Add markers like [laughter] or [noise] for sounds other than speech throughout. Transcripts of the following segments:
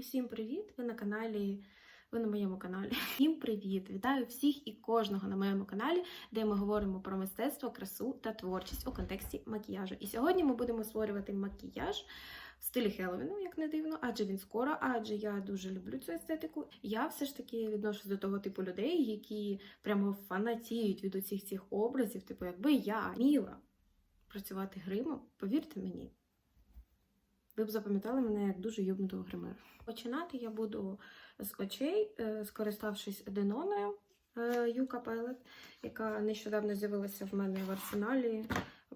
Всім привіт! Ви на каналі. Ви на моєму каналі. Всім привіт! Вітаю всіх і кожного на моєму каналі, де ми говоримо про мистецтво, красу та творчість у контексті макіяжу. І сьогодні ми будемо створювати макіяж в стилі Хеллоуіну, як не дивно, адже він скоро, адже я дуже люблю цю естетику. Я все ж таки відношусь до того типу людей, які прямо фанатіють від усіх цих образів. Типу, якби я вміла працювати гримом, повірте мені. Ви б запам'ятали мене як дуже юбнутого гримера. Починати я буду з очей, е, скориставшись Деноною е, Юка Пелет, яка нещодавно з'явилася в мене в арсеналі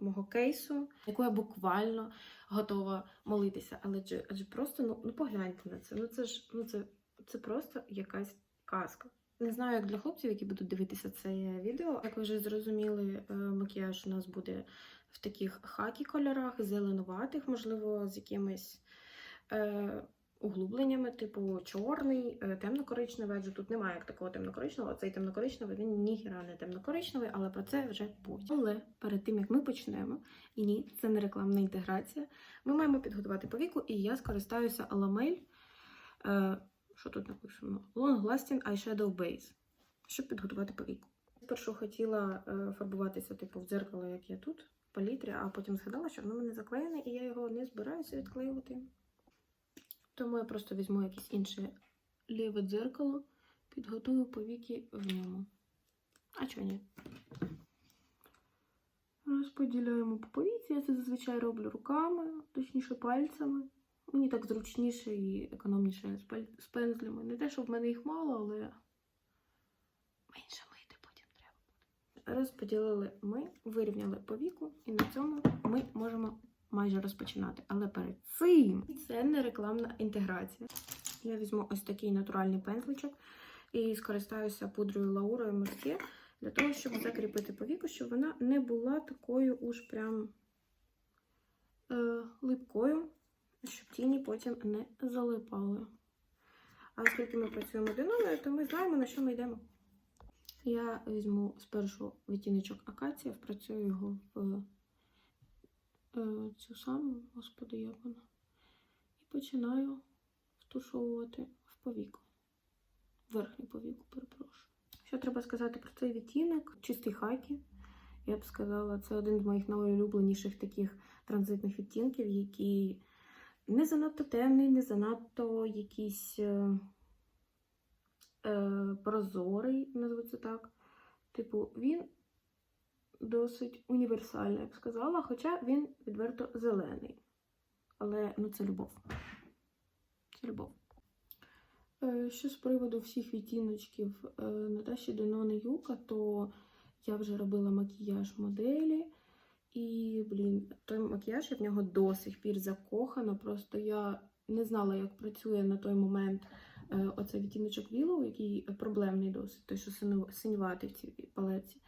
мого кейсу, яку я буквально готова молитися. Але адже, просто ну, ну погляньте на це. Ну це ж ну це, це просто якась казка. Не знаю, як для хлопців, які будуть дивитися це відео. Як ви вже зрозуміли, е, макіяж у нас буде в таких хакі кольорах, зеленуватих, можливо, з якимись е, углубленнями, типу чорний, е, темно-коричневий, адже тут немає як такого темно-коричневого. Цей темно-коричневий він ніхіра не темно-коричневий, але про це вже потім. Але перед тим як ми почнемо, і ні, це не рекламна інтеграція. Ми маємо підготувати повіку, і я скористаюся Alamel. Е, що тут написано? Long Lasting Eyeshadow Base, щоб підготувати повіку. Спершу хотіла е, фарбуватися типу в дзеркало, як я тут, палітрі, а потім згадала, що воно мене заклеєне, і я його не збираюся відклеювати. Тому я просто візьму якесь інше ліве дзеркало, підготую повіки в ньому. А чого ні? Розподіляємо по повіці. Я це зазвичай роблю руками, точніше пальцями. Мені так зручніше і економніше з пензлями. Не те, щоб в мене їх мало, але треба. Розподілили ми, вирівняли по віку, і на цьому ми можемо майже розпочинати. Але перед цим це не рекламна інтеграція. Я візьму ось такий натуральний пензличок і скористаюся пудрою Лаурою Мерсьє для того, щоб закріпити повіку, щоб вона не була такою уж прям е, липкою, щоб тіні потім не залипали. А оскільки ми працюємо одиною, то ми знаємо, на що ми йдемо. Я візьму спершу відтіночок акація, впрацюю його в е, цю саму, господи, як вона. І починаю втушовувати в повіку. Верхню повіку, перепрошую. Що треба сказати про цей відтінок? Чистий хакі. Я б сказала, це один з моїх найулюбленіших таких транзитних відтінків, який не занадто темний, не занадто якийсь е, прозорий, назву це так. Типу, він досить універсальний, я б сказала, хоча він відверто зелений. Але ну, це любов. Це любов. Е, Що з приводу всіх відтіночків е, Наташі Денони Юка, то я вже робила макіяж моделі. І, блін, той макіяж я в нього до сих пір закохана. Просто я не знала, як працює на той момент е, оцей відтіночок Willow, який проблемний досить, той, що синюватий в цій палеці.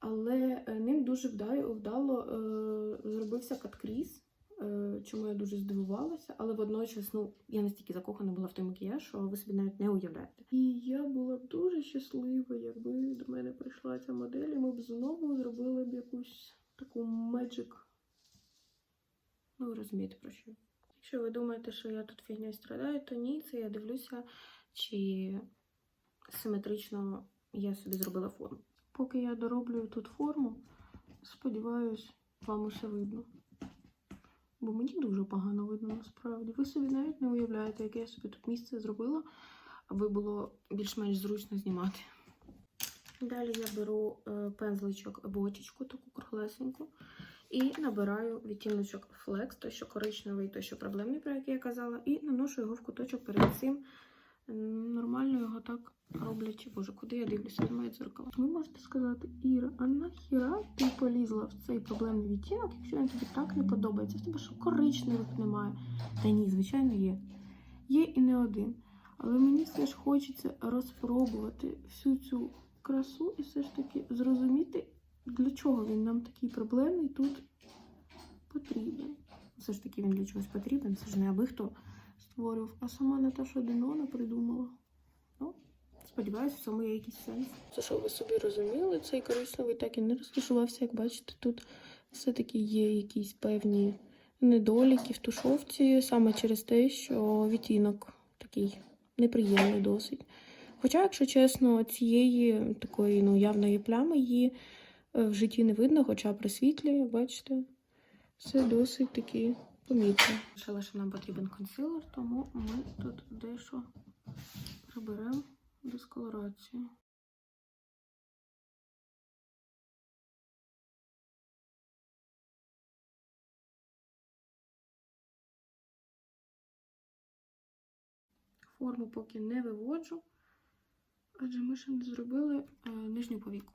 Але е, ним дуже вдало, е, зробився каткріз, е, чому я дуже здивувалася, але водночас ну, я настільки закохана була в той макіяж, що ви собі навіть не уявляєте. І я була б дуже щаслива, якби до мене прийшла ця модель, і ми б знову зробили б якусь таку magic. Ну, розумієте про що. Якщо ви думаєте, що я тут фігньою страдаю, то ні, це я дивлюся, чи симетрично я собі зробила форму. Поки я дороблюю тут форму, сподіваюсь, вам усе видно. Бо мені дуже погано видно насправді. Ви собі навіть не уявляєте, яке я собі тут місце зробила, аби було більш-менш зручно знімати. Далі я беру е, пензличок бочечку, таку круглесеньку, і набираю відтіночок Flex, той, що коричневий, той, що проблемний, про який я казала, і наношу його в куточок перед цим. Нормально його так роблячи. Боже, куди я дивлюся? Немає дзеркала. Ви можете сказати, Іра, а нахіра ти полізла в цей проблемний відтінок, якщо він тобі так не подобається? В тебе що коричневих немає? Та ні, звичайно, є. Є і не один. Але мені все ж хочеться розпробувати всю цю красу і все ж таки зрозуміти, для чого він нам такий проблемний тут потрібен. Все ж таки він для чогось потрібен, це ж не аби хто створював, а сама Наташа Денона придумала. Ну, сподіваюся, в цьому є якийсь сенс. Це що ви собі розуміли, цей коричневий так і не розташувався, як бачите, тут все-таки є якісь певні недоліки в тушовці, саме через те, що відтінок такий неприємний досить. Хоча, якщо чесно, цієї такої ну, явної плями її в житті не видно, хоча при світлі, бачите, все досить таки помітно. Вирішила, що нам потрібен консилер, тому ми тут дещо приберемо дисколорацію. Форму поки не виводжу, адже ми ще не зробили е, нижню повіку.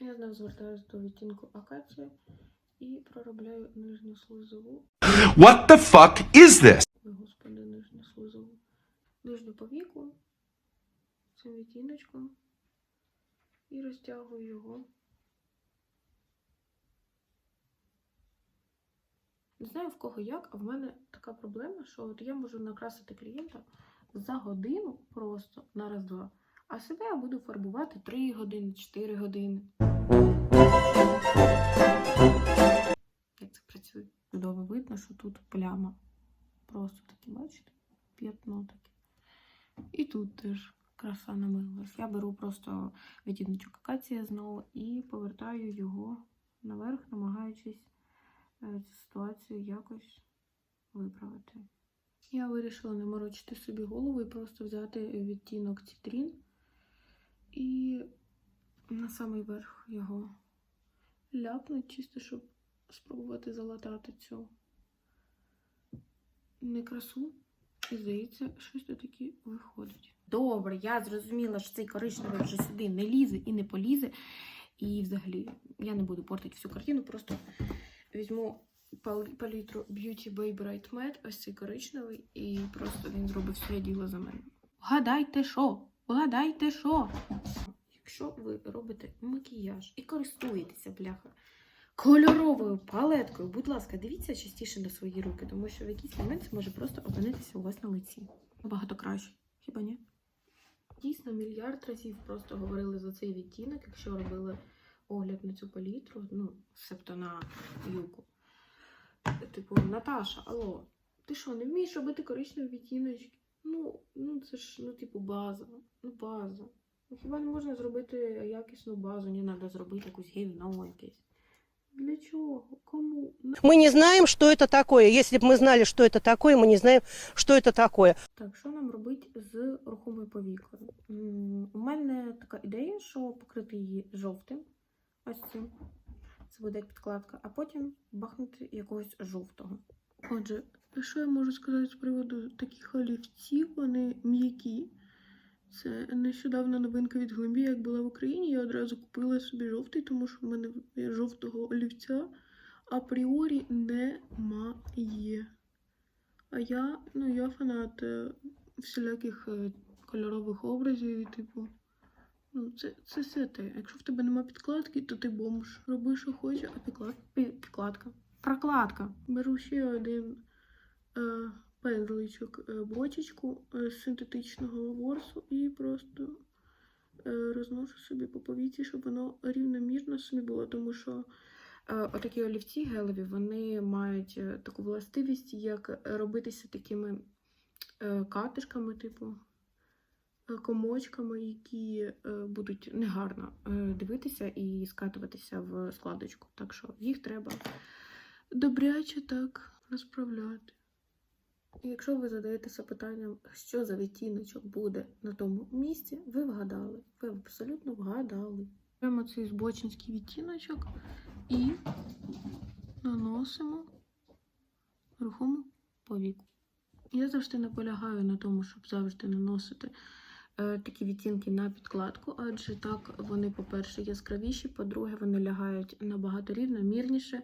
Я знову звертаюся до відтінку акація і проробляю нижню слизову. What the fuck is this? Ой, господи, нижню слизову. Нижню повіку цим відтіночком і розтягую його. Не знаю в кого як, а в мене така проблема, що от я можу накрасити клієнта за годину просто на раз-два, а себе я буду фарбувати 3 години, 4 години. Як це працює? Чудово видно, що тут пляма. Просто таке, бачите? П'ятно таке. І тут теж краса намилилась. Я беру просто відтіночок акація знову і повертаю його наверх, намагаючись е, цю ситуацію якось виправити. Я вирішила не морочити собі голову і просто взяти відтінок цитрін і на самий верх його ляпнути, чисто щоб спробувати залатати цю некрасу. І здається, щось тут таки виходить. Добре, я зрозуміла, що цей коричневий вже сюди не лізе і не полізе. І взагалі я не буду портити всю картину, просто візьму палітру Beauty Bay Bright Matte, ось цей коричневий, і просто він зробить своє діло за мене. Вгадайте, що? Вгадайте, що? Якщо ви робите макіяж і користуєтеся, бляха, кольоровою палеткою, будь ласка, дивіться частіше на свої руки, тому що в якийсь момент це може просто опинитися у вас на лиці. Набагато краще, хіба ні? Дійсно, мільярд разів просто говорили за цей відтінок, якщо робили огляд на цю палітру, ну, себто на юку. Типу, Наташа, алло, ти що, не вмієш робити коричневі відтіночки? Ну, ну це ж, ну, типу, база. Ну, база. Ну, хіба не можна зробити якісну базу, не треба зробити якусь гівно якесь. Для чого? Кому? На- Мы не знаем, что это такое. Если бы мы знали, что это такое, мы не знаем, что это такое. Так, що нам робити з рухомою повікою? М, У мене така ідея, що покрити її жовтим. Ось цим. Це буде як підкладка, а потім бахнути якогось жовтого. Отже, що я можу сказати з приводу таких олівців? Вони м'які. Це нещодавно новинка від Глембі, як була в Україні. Я одразу купила собі жовтий, тому що в мене жовтого олівця апріорі немає. А я, ну, я фанат е, всіляких е, кольорових образів, і, типу. Ну, це, це все те. Якщо в тебе нема підкладки, то ти бомж. Роби, що хочеш, а підклад... підкладка. Прокладка. Беру ще один пензличок, е, бочечку е, з синтетичного ворсу і просто е, розношу собі по повіці, щоб воно рівномірно собі було, тому що е, отакі олівці гелеві, вони мають е, таку властивість, як робитися такими е, катишками, типу е, комочками, які е, будуть негарно е, дивитися і скатуватися в складочку. Так що їх треба добряче так розправляти. Якщо ви задаєтеся питанням, що за відтіночок буде на тому місці, ви вгадали. Ви абсолютно вгадали. Беремо цей збочинський відтіночок і наносимо рухому повіку. Я завжди наполягаю на тому, щоб завжди наносити е, такі відтінки на підкладку, адже так вони, по-перше, яскравіші, по-друге, вони лягають набагато рівномірніше.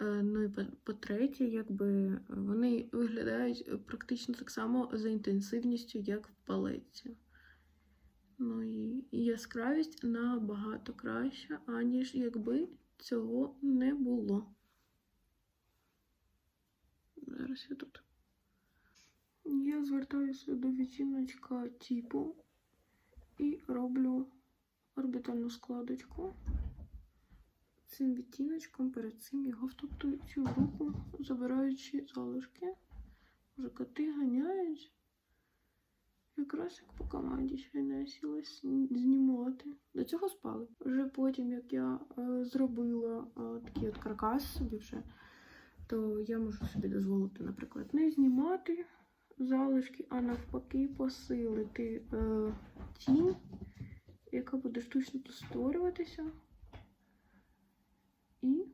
Е, Ну і по- по-третє, якби вони виглядають е, практично так само за інтенсивністю, як в палетці. Ну і яскравість набагато краща, аніж якби цього не було. Зараз я тут. Я звертаюся до відтіночка типу і роблю орбітальну складочку. Цим відтіночком перед цим його втоптую цю руку, забираючи залишки. Вже коти ганяють. Якраз як по команді щойно я сіла знімати. До цього спали. Вже потім, як я е, зробила е, такий от каркас собі вже, то я можу собі дозволити, наприклад, не знімати залишки, а навпаки посилити е, тінь, яка буде штучно тут створюватися. І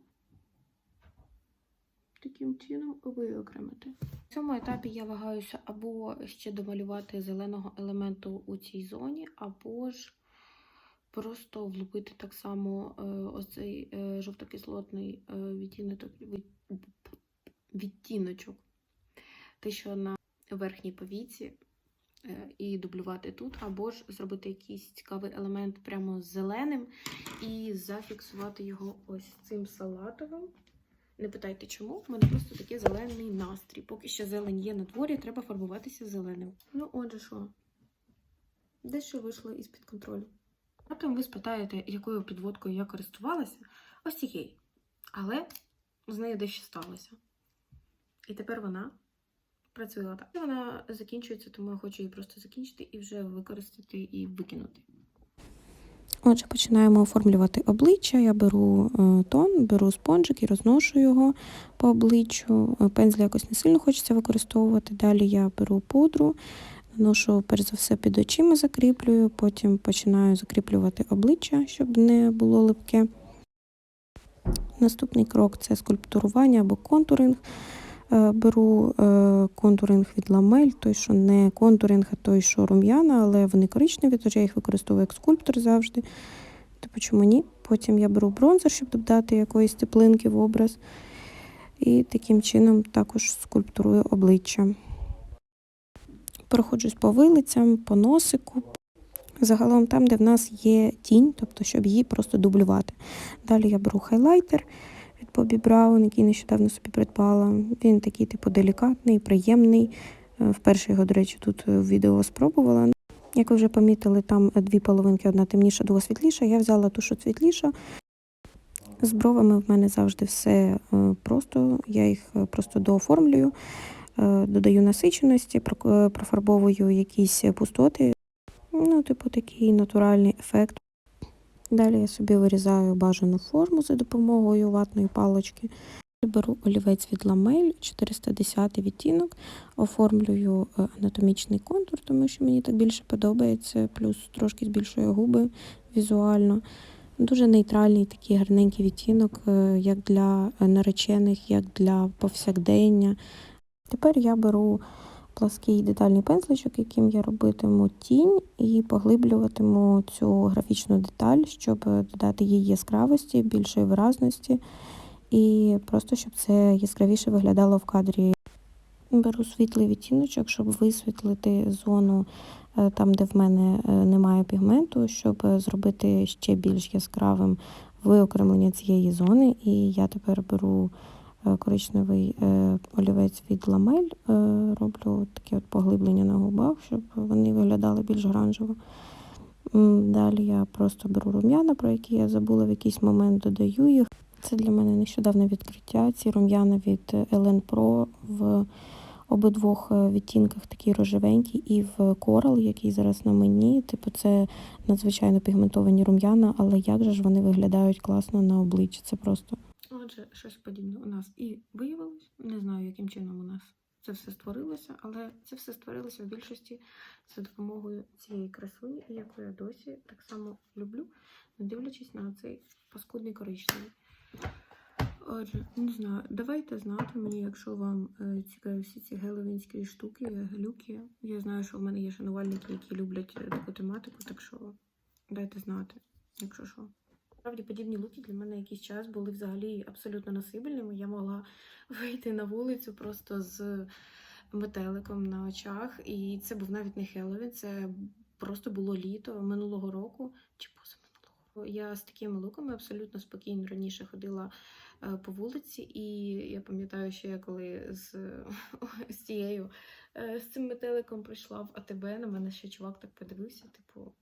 таким чином виокремити. В цьому етапі я вагаюся або ще домалювати зеленого елементу у цій зоні, або ж просто влупити так само е, ось цей е, жовтокислотний е, відтіночок, від, відтіночок, те, що на верхній повіці, і дублювати тут, або ж зробити якийсь цікавий елемент прямо зеленим і зафіксувати його ось цим салатовим. Не питайте чому, в мене просто такий зелений настрій. Поки ще зелень є на дворі, треба фарбуватися зеленим. Ну, отже, що? Дещо вийшло із-під контролю. Потім ви спитаєте, якою підводкою я користувалася. Ось цією. Але з нею дещо сталося. І тепер вона працює отак. І Вона закінчується, тому я хочу її просто закінчити і вже використати і викинути. Отже, починаємо оформлювати обличчя. Я беру е, тон, беру спонжик і розношу його по обличчю. Е, Пензлі якось не сильно хочеться використовувати. Далі я беру пудру, наношу перш за все під очима, закріплюю, потім починаю закріплювати обличчя, щоб не було липке. Наступний крок це скульптурування або контуринг. Е, Беру е, контуринг від ламель, той, що не контуринг, а той, що рум'яна, але вони коричневі, тож я їх використовую як скульптор завжди. Типу, чому ні? Потім я беру бронзер, щоб додати якоїсь теплинки в образ. І таким чином також скульптурую обличчя. Проходжусь по вилицям, по носику. Загалом там, де в нас є тінь, тобто, щоб її просто дублювати. Далі я беру хайлайтер Бобі Браун, який нещодавно собі придбала. Він такий, типу, делікатний, приємний. Е, Вперше його, до речі, тут е, в відео спробувала. Як ви вже помітили, там е, дві половинки, одна темніша, друга світліша. Я взяла ту, що світліша. З бровами в мене завжди все просто. Я їх просто дооформлюю, додаю насиченості, профарбовую якісь пустоти. Ну, типу, такий натуральний ефект. Далі я собі вирізаю бажану форму за допомогою ватної палочки. Беру олівець від ламель, 410 відтінок, оформлюю е, анатомічний контур, тому що мені так більше подобається, плюс трошки збільшує губи візуально. Дуже нейтральний такий гарненький відтінок, е, як для наречених, як для повсякдення. Тепер я беру плаский детальний пензличок, яким я робитиму тінь і поглиблюватиму цю графічну деталь, щоб додати їй яскравості, більшої виразності, і просто щоб це яскравіше виглядало в кадрі. Беру світлий відтіночок, щоб висвітлити зону е, там, де в мене е, немає пігменту, щоб зробити ще більш яскравим виокремлення цієї зони. І я тепер беру коричневий е, олівець від ламель, е, роблю таке от поглиблення на губах, щоб вони виглядали більш гранжево. Далі я просто беру рум'яна, про які я забула в якийсь момент, додаю їх. Це для мене нещодавне відкриття. Ці рум'яна від Ellen Pro в обидвох е, відтінках такий рожевенький, і в корал, який зараз на мені. Типу, це надзвичайно пігментовані рум'яна, але як же ж вони виглядають класно на обличчі. Це просто Отже, щось подібне у нас і виявилось. Не знаю, яким чином у нас це все створилося, але це все створилося в більшості за допомогою цієї красуні, яку я досі так само люблю, не дивлячись на цей паскудний коричневий. Отже, не знаю, давайте знати мені, якщо вам е, цікаві всі ці геловінські штуки, глюки. Я знаю, що в мене є шанувальники, які люблять е, таку тематику, так що дайте знати, якщо що. Справді подібні луки для мене якийсь час були взагалі абсолютно носибельними. Я могла [laughs] вийти на вулицю просто з метеликом на очах. І це був навіть не Хеллоуін, це просто було літо минулого року чи позаминулого. Я з такими луками абсолютно спокійно раніше ходила е, по вулиці, і я пам'ятаю, що я коли з, [laughs] з цією е, з цим метеликом прийшла в АТБ, на мене ще чувак так подивився, типу.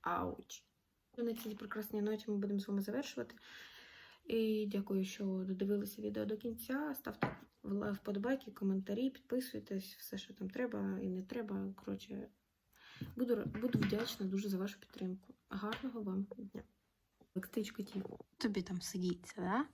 Ауч. На цій прекрасній ноті ми будемо з вами завершувати. І дякую, що додивилися відео до кінця. Ставте вподобайки, коментарі, підписуйтесь, все, що там треба і не треба. Коротше, буду, буду вдячна дуже за вашу підтримку. Гарного вам дня. Електричка ті. Тобі там сидіться, да?